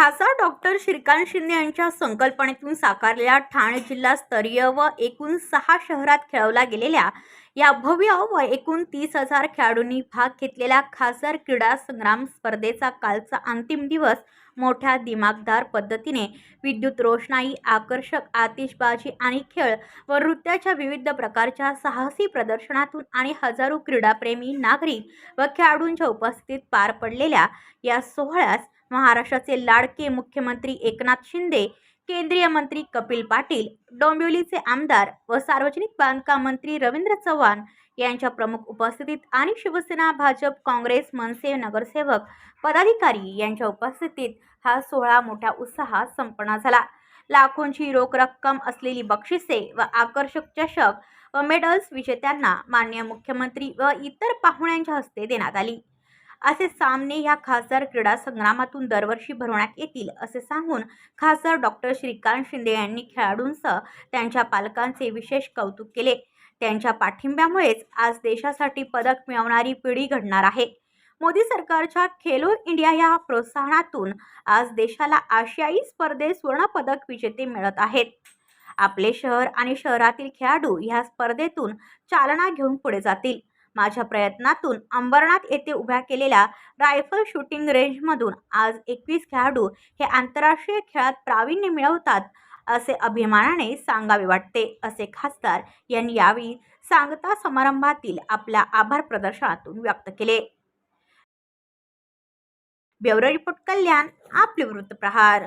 खासदार डॉक्टर श्रीकांत शिंदे यांच्या संकल्पनेतून साकारलेल्या ठाणे जिल्हास्तरीय व एकूण सहा शहरात खेळवल्या गेलेल्या या भव्य व एकूण तीस हजार खेळाडूंनी भाग घेतलेल्या खासदार क्रीडा संग्राम स्पर्धेचा कालचा अंतिम दिवस मोठ्या दिमागदार पद्धतीने विद्युत रोषणाई आकर्षक आतिषबाजी आणि खेळ व नृत्याच्या विविध प्रकारच्या साहसी प्रदर्शनातून आणि हजारो क्रीडाप्रेमी नागरिक व खेळाडूंच्या उपस्थितीत पार पडलेल्या या सोहळ्यास महाराष्ट्राचे लाडके मुख्यमंत्री एकनाथ शिंदे केंद्रीय मंत्री कपिल पाटील डोंबिवलीचे आमदार व सार्वजनिक बांधकाम मंत्री रवींद्र चव्हाण यांच्या प्रमुख उपस्थितीत आणि शिवसेना भाजप काँग्रेस मनसे नगरसेवक पदाधिकारी यांच्या उपस्थितीत हा सोहळा मोठ्या उत्साहात संपन्न झाला. लाखोंची रोख रक्कम असलेली बक्षिसे व आकर्षक चषक व मेडल्स विजेत्यांना मान्य मुख्यमंत्री व इतर पाहुण्यांच्या हस्ते देण्यात आली. असे सामने ह्या खासदार क्रीडा संग्रामातून दरवर्षी भरवण्यात येतील असे सांगून खासदार डॉक्टर श्रीकांत शिंदे यांनी खेळाडूंसह त्यांच्या पालकांचे विशेष कौतुक केले. त्यांच्या पाठिंब्यामुळेच आज देशासाठी पदक मिळवणारी पिढी घडणार आहे. मोदी सरकारच्या खेलो इंडिया या प्रोत्साहनातून आज देशाला आशियाई स्पर्धेत सुवर्णपदक विजेते मिळत आहेत. आपले शहर आणि शहरातील खेळाडू ह्या स्पर्धेतून चालना घेऊन पुढे जातील. माझ्या प्रयत्नातून अंबरनाथ येथे उभ्या केलेल्या रायफल शूटिंग रेंजमधून आज एकवीस खेळाडू हे आंतरराष्ट्रीय खेळात प्रावीण्य मिळवतात असे अभिमानाने सांगावे वाटते असे खासदार यांनी यावेळी सांगता समारंभातील आपल्या आभार प्रदर्शनातून व्यक्त केले. ब्युरो रिपोर्ट कल्याण आपले वृत्तप्रहार